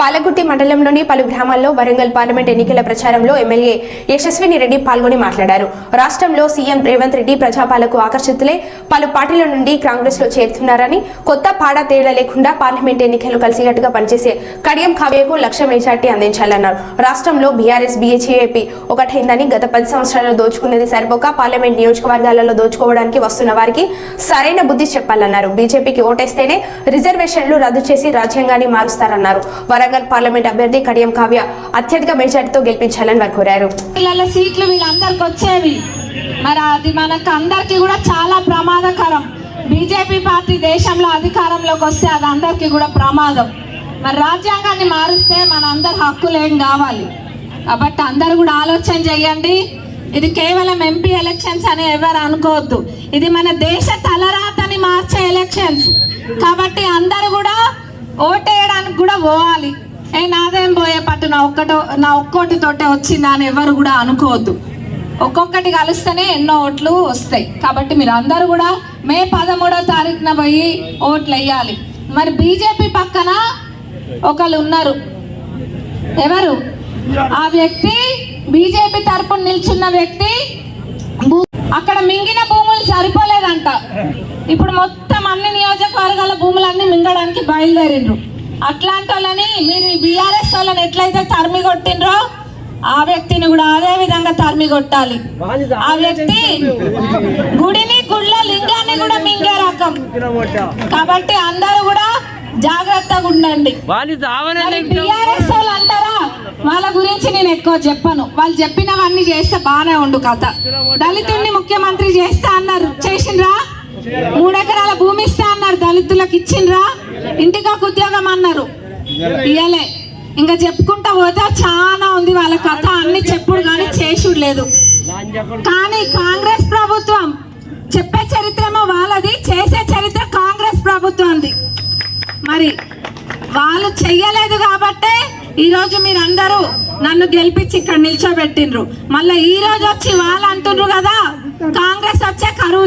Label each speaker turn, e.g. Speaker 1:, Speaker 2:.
Speaker 1: పాలగుట్టి మండలంలోని పలు గ్రామాల్లో వరంగల్ పార్లమెంట్ ఎన్నికల ప్రచారంలో ఎమ్మెల్యే యశస్విని రెడ్డి పాల్గొని మాట్లాడారు. రాష్ట్రంలో సీఎం రేవంత్ రెడ్డి ప్రజాపాలకు ఆకర్షితులే పలు పార్టీల నుండి కాంగ్రెస్లో చేరుతున్నారని కొత్త పాడ తేడా లేకుండా పార్లమెంట్ ఎన్నికలు కలిసికట్టుగా పనిచేసే కడియం కావ్యకు లక్ష మెజార్టీ అందించాలన్నారు. రాష్ట్రంలో బీఆర్ఎస్ బీహెచ్ఏపీ ఒకటైందని గత పది సంవత్సరాల్లో దోచుకున్నది సరిపోక పార్లమెంట్ నియోజకవర్గాలలో దోచుకోవడానికి వస్తున్న వారికి సరైన బుద్ధి చెప్పాలన్నారు. బీజేపీకి ఓటేస్తేనే రిజర్వేషన్లు రద్దు చేసి రాజ్యాంగాన్ని మారుస్తారన్నారు. వరంగల్ పార్లమెంట్ అభ్యర్థి కడియం కావ్య అత్యధిక మెజార్టీతో గెలిపించాలని వారు కోరారు.
Speaker 2: పిల్లల సీట్లు వీళ్ళందరికి వచ్చేవి. మరి అది మనకు అందరికి కూడా చాలా ప్రమాదకరం. బీజేపీ పార్టీ దేశంలో అధికారంలోకి వస్తే అది అందరికీ కూడా ప్రమాదం. మరి రాజ్యాంగాన్ని మారిస్తే మన అందరి హక్కులేం కావాలి? కాబట్టి అందరు కూడా ఆలోచన చేయండి. ఇది కేవలం ఎంపీ ఎలక్షన్స్ అని ఎవరు అనుకోవద్దు. ఇది మన దేశ తలరాతని మార్చే ఎలక్షన్స్. కాబట్టి అందరూ కూడా పోవాలి. ఏ నాదేం పోయే పట్టు? నా ఒక్కటో నా ఒక్కోటి తోటే వచ్చిందా అని ఎవరు కూడా అనుకోవద్దు. ఒక్కొక్కటి కలిస్తేనే ఎన్నో ఓట్లు వస్తాయి. కాబట్టి మీరు అందరూ కూడా మే పదమూడో తారీఖున పోయి ఓట్లు వేయాలి. మరి బీజేపీ పక్కన ఒకళ్ళు ఉన్నారు. ఎవరు? ఆ వ్యక్తి బీజేపీ తరపున నిల్చున్న వ్యక్తి. భూ- అక్కడ మింగిన భూములు సరిపోలేదంట. ఇప్పుడు మొత్తం అన్ని నియోజకవర్గాల భూములన్నీ మింగడానికి బయలుదేరిండ్రు. అట్లాంటి వాళ్ళని మీరు బీఆర్ఎస్ వాళ్ళని ఎట్లయితే తరిమి కొట్టిండ్రో ఆ వ్యక్తిని కూడా అదే విధంగా తరిమి కొట్టాలి. ఆ వ్యక్తి గుడిని గుళ్ళ లింగాన్ని కూడా మింగే రకం. కాబట్టి అందరూ కూడా జాగ్రత్తగా ఉండండి. టిఆర్ఎస్ వాళ్ళు అంటారా? వాళ్ళ గురించి నేను ఎక్కువ చెప్పను. వాళ్ళు చెప్పినవన్నీ చేస్తే బాగానే ఉండు కథ. దళితుడిని ముఖ్యమంత్రి చేస్తా అన్నారు. చేసిండ్రా? దళితులకు ఇచ్చిండ్రా? ఇంటికాకు ఉద్యోగం అన్నారు. ఇయ్యలే. ఇంకా చెప్పుకుంటా పోతే చాలా ఉంది వాళ్ళ కథ అన్ని చెప్పుడు కానీ చేసుడు లేదు. కానీ కాంగ్రెస్ ప్రభుత్వం చెప్పే చరిత్రమో వాళ్ళది చేసే చరిత్ర కాంగ్రెస్ ప్రభుత్వంది. మరి వాళ్ళు చెయ్యలేదు కాబట్టే ఈరోజు మీరందరూ నన్ను గెలిపించి ఇక్కడ నిల్చోబెట్టిండ్రు. మళ్ళీ ఈ రోజు వచ్చి వాళ్ళు అంటుండ్రు కదా కాంగ్రెస్ వచ్చే కరువు